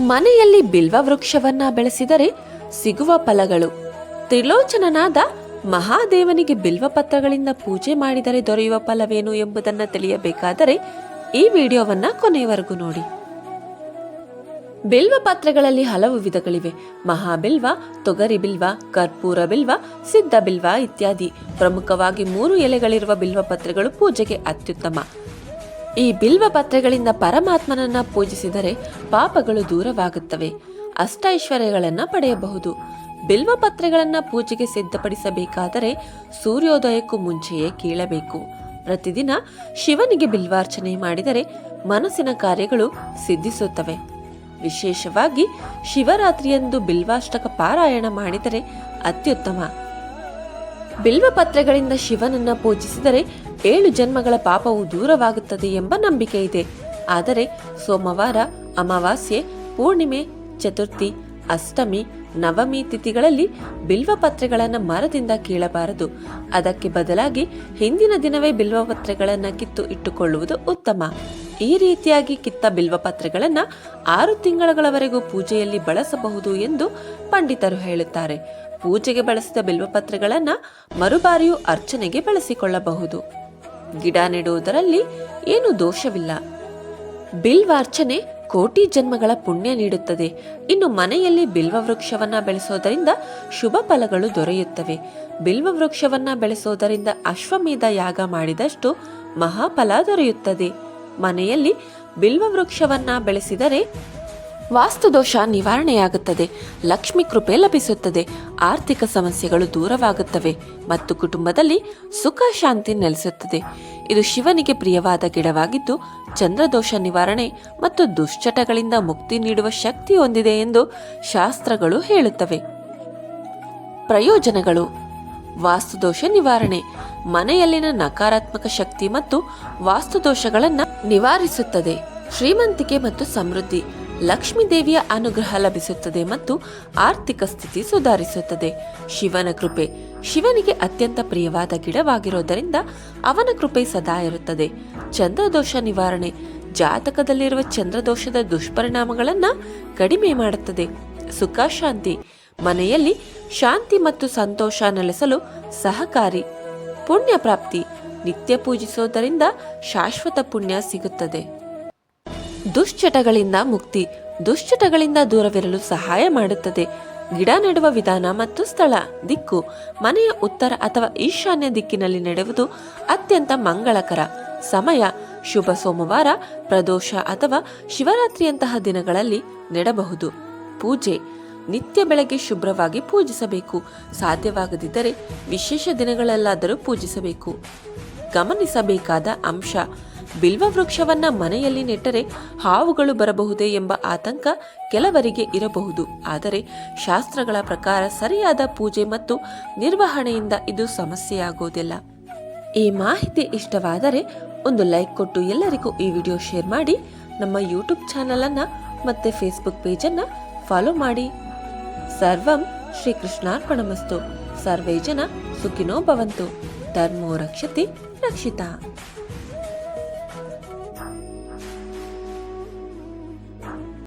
ಮನೆಯಲ್ಲಿ ಬಿಲ್ವ ವೃಕ್ಷವನ್ನ ಬೆಳೆಸಿದರೆ ಸಿಗುವ ಫಲಗಳು. ತ್ರಿಲೋಚನನಾದ ಮಹಾದೇವನಿಗೆ ಬಿಲ್ವ ಪತ್ರಗಳಿಂದ ಪೂಜೆ ಮಾಡಿದರೆ ದೊರೆಯುವ ಫಲವೇನು ಎಂಬುದನ್ನು ತಿಳಿಯಬೇಕಾದರೆ ಈ ವಿಡಿಯೋವನ್ನ ಕೊನೆಯವರೆಗೂ ನೋಡಿ. ಬಿಲ್ವ ಪತ್ರಗಳಲ್ಲಿ ಹಲವು ವಿಧಗಳಿವೆ. ಮಹಾಬಿಲ್ವ, ತೊಗರಿ ಬಿಲ್ವ, ಕರ್ಪೂರ ಬಿಲ್ವ, ಸಿದ್ಧ ಬಿಲ್ವ ಇತ್ಯಾದಿ. ಪ್ರಮುಖವಾಗಿ ಮೂರು ಎಲೆಗಳಿರುವ ಬಿಲ್ವ ಪತ್ರೆಗಳು ಪೂಜೆಗೆ ಅತ್ಯುತ್ತಮ. ಈ ಬಿಲ್ವ ಪತ್ರೆಗಳಿಂದ ಪರಮಾತ್ಮನನ್ನ ಪೂಜಿಸಿದರೆ ಪಾಪಗಳು ದೂರವಾಗುತ್ತವೆ. ಅಷ್ಟೈಶ್ವರ್ಯಗಳನ್ನ ಪಡೆಯಬಹುದು. ಬಿಲ್ವ ಪತ್ರೆಗಳನ್ನ ಪೂಜೆಗೆ ಸಿದ್ಧಪಡಿಸಬೇಕಾದರೆ ಸೂರ್ಯೋದಯಕ್ಕೂ ಮುಂಚೆಯೇ ಕೀಳಬೇಕು. ಪ್ರತಿದಿನ ಶಿವನಿಗೆ ಬಿಲ್ವಾರ್ಚನೆ ಮಾಡಿದರೆ ಮನಸ್ಸಿನ ಕಾರ್ಯಗಳು ಸಿದ್ಧಿಸುತ್ತವೆ. ವಿಶೇಷವಾಗಿ ಶಿವರಾತ್ರಿಯಂದು ಬಿಲ್ವಾಷ್ಟಕ ಪಾರಾಯಣ ಮಾಡಿದರೆ ಅತ್ಯುತ್ತಮ. ಬಿಲ್ವಪತ್ರೆಗಳಿಂದ ಶಿವನನ್ನ ಪೂಜಿಸಿದರೆ ಏಳು ಜನ್ಮಗಳ ಪಾಪವು ದೂರವಾಗುತ್ತದೆ ಎಂಬ ನಂಬಿಕೆ ಇದೆ. ಆದರೆ ಸೋಮವಾರ, ಅಮಾವಾಸ್ಯೆ, ಪೂರ್ಣಿಮೆ, ಚತುರ್ಥಿ, ಅಷ್ಟಮಿ, ನವಮಿ ತಿಥಿಗಳಲ್ಲಿ ಬಿಲ್ವಪತ್ರೆಗಳನ್ನು ಮರದಿಂದ ಕೀಳಬಾರದು. ಅದಕ್ಕೆ ಬದಲಾಗಿ ಹಿಂದಿನ ದಿನವೇ ಬಿಲ್ವಪತ್ರೆಗಳನ್ನು ಕಿತ್ತು ಇಟ್ಟುಕೊಳ್ಳುವುದು ಉತ್ತಮ. ಈ ರೀತಿಯಾಗಿ ಕಿತ್ತ ಬಿಲ್ವಪತ್ರೆಗಳನ್ನು ಆರು ತಿಂಗಳಗಳವರೆಗೂ ಪೂಜೆಯಲ್ಲಿ ಬಳಸಬಹುದು ಎಂದು ಪಂಡಿತರು ಹೇಳುತ್ತಾರೆ. ಪೂಜೆಗೆ ಬಳಸಿದ ಬಿಲ್ವಪತ್ರೆಗಳನ್ನು ಮರುಬಾರಿಯೂ ಅರ್ಚನೆಗೆ ಬಳಸಿಕೊಳ್ಳಬಹುದು. ಗಿಡ ನೆಡುವುದರಲ್ಲಿ ಏನು ದೋಷವಿಲ್ಲ. ಬಿಲ್ವಾರ್ಚನೆ ಕೋಟಿ ಜನ್ಮಗಳ ಪುಣ್ಯ ನೀಡುತ್ತದೆ. ಇನ್ನು ಮನೆಯಲ್ಲಿ ಬಿಲ್ವ ವೃಕ್ಷವನ್ನ ಬೆಳೆಸೋದರಿಂದ ಶುಭ ಫಲಗಳು ದೊರೆಯುತ್ತವೆ. ಬಿಲ್ವ ವೃಕ್ಷವನ್ನ ಬೆಳೆಸೋದರಿಂದ ಅಶ್ವಮೇಧ ಯಾಗ ಮಾಡಿದಷ್ಟು ಮಹಾಫಲ ದೊರೆಯುತ್ತದೆ. ಮನೆಯಲ್ಲಿ ಬಿಲ್ವ ವೃಕ್ಷವನ್ನ ಬೆಳೆಸಿದರೆ ವಾಸ್ತುದೋಷ ನಿವಾರಣೆಯಾಗುತ್ತದೆ. ಲಕ್ಷ್ಮಿ ಕೃಪೆ ಲಭಿಸುತ್ತದೆ. ಆರ್ಥಿಕ ಸಮಸ್ಯೆಗಳು ದೂರವಾಗುತ್ತವೆ ಮತ್ತು ಕುಟುಂಬದಲ್ಲಿ ಸುಖ ಶಾಂತಿ ನೆಲೆಸುತ್ತದೆ. ಇದು ಶಿವನಿಗೆ ಪ್ರಿಯವಾದ ಗಿಡವಾಗಿದ್ದು ಚಂದ್ರದೋಷ ನಿವಾರಣೆ ಮತ್ತು ದುಶ್ಚಟಗಳಿಂದ ಮುಕ್ತಿ ನೀಡುವ ಶಕ್ತಿ ಹೊಂದಿದೆ ಎಂದು ಶಾಸ್ತ್ರಗಳು ಹೇಳುತ್ತವೆ. ಪ್ರಯೋಜನಗಳು. ವಾಸ್ತುದೋಷ ನಿವಾರಣೆ. ಮನೆಯಲ್ಲಿನ ನಕಾರಾತ್ಮಕ ಶಕ್ತಿ ಮತ್ತು ವಾಸ್ತುದೋಷಗಳನ್ನು ನಿವಾರಿಸುತ್ತದೆ. ಶ್ರೀಮಂತಿಕೆ ಮತ್ತು ಸಮೃದ್ಧಿ. ಲಕ್ಷ್ಮೀ ದೇವಿಯ ಅನುಗ್ರಹ ಲಭಿಸುತ್ತದೆ ಮತ್ತು ಆರ್ಥಿಕ ಸ್ಥಿತಿ ಸುಧಾರಿಸುತ್ತದೆ. ಶಿವನ ಕೃಪೆ. ಶಿವನಿಗೆ ಅತ್ಯಂತ ಪ್ರಿಯವಾದ ಗಿಡವಾಗಿರೋದರಿಂದ ಅವನ ಕೃಪೆ ಸದಾ ಇರುತ್ತದೆ. ಚಂದ್ರದೋಷ ನಿವಾರಣೆ. ಜಾತಕದಲ್ಲಿರುವ ಚಂದ್ರದೋಷದ ದುಷ್ಪರಿಣಾಮಗಳನ್ನು ಕಡಿಮೆ ಮಾಡುತ್ತದೆ. ಸುಖ, ಶಾಂತಿ. ಮನೆಯಲ್ಲಿ ಶಾಂತಿ ಮತ್ತು ಸಂತೋಷ ನೆಲೆಸಲು ಸಹಕಾರಿ ಪುಣ್ಯ ಪ್ರಾಪ್ತಿ ನಿತ್ಯ ಪೂಜಿಸುವುದರಿಂದ ಶಾಶ್ವತ ಪುಣ್ಯ ಸಿಗುತ್ತದೆ. ದುಶ್ಚಟಗಳಿಂದ ಮುಕ್ತಿ, ದುಶ್ಚಟಗಳಿಂದ ದೂರವಿರಲು ಸಹಾಯ ಮಾಡುತ್ತದೆ. ಗಿಡ ನೆಡುವ ವಿಧಾನ ಮತ್ತು ಸ್ಥಳ, ದಿಕ್ಕು, ಮನೆಯ ಉತ್ತರ ಅಥವಾ ಈಶಾನ್ಯ ದಿಕ್ಕಿನಲ್ಲಿ ನೆಡುವುದು ಅತ್ಯಂತ ಮಂಗಳಕರ. ಸಮಯ, ಶುಭ ಸೋಮವಾರ, ಪ್ರದೋಷ ಅಥವಾ ಶಿವರಾತ್ರಿಯಂತಹ ದಿನಗಳಲ್ಲಿ ನೆಡಬಹುದು. ಪೂಜೆ ನಿತ್ಯ ಬೆಳಗ್ಗೆ ಶುಭ್ರವಾಗಿ ಪೂಜಿಸಬೇಕು. ಸಾಧ್ಯವಾಗದಿದ್ದರೆ ವಿಶೇಷ ದಿನಗಳಲ್ಲಾದರೂ ಪೂಜಿಸಬೇಕು. ಗಮನಿಸಬೇಕಾದ ಅಂಶ, ಬಿಲ್ವ ವೃಕ್ಷವನ್ನ ಮನೆಯಲ್ಲಿ ನೆಟ್ಟರೆ ಹಾವುಗಳು ಬರಬಹುದೇ ಎಂಬ ಆತಂಕ ಕೆಲವರಿಗೆ ಇರಬಹುದು. ಆದರೆ ಶಾಸ್ತ್ರಗಳ ಪ್ರಕಾರ ಸರಿಯಾದ ಪೂಜೆ ಮತ್ತು ನಿರ್ವಹಣೆಯಿಂದ ಇದು ಸಮಸ್ಯೆಯಾಗುವುದಿಲ್ಲ ಈ ಮಾಹಿತಿ ಇಷ್ಟವಾದರೆ ಒಂದು ಲೈಕ್ ಕೊಟ್ಟು ಎಲ್ಲರಿಗೂ ಈ ವಿಡಿಯೋ ಶೇರ್ ಮಾಡಿ, ನಮ್ಮ ಯೂಟ್ಯೂಬ್ ಚಾನಲನ್ನು ಮತ್ತು ಫೇಸ್ಬುಕ್ ಪೇಜನ್ನು ಫಾಲೋ ಮಾಡಿ. ಸರ್ವಂ ಶ್ರೀಕೃಷ್ಣಾರ್ಪಣಮಸ್ತು. ಸರ್ವೇ ಜನ ಸುಖಿನೋ ಭವಂತು. ಧರ್ಮೋ ರಕ್ಷತಿ ರಕ್ಷಿತ.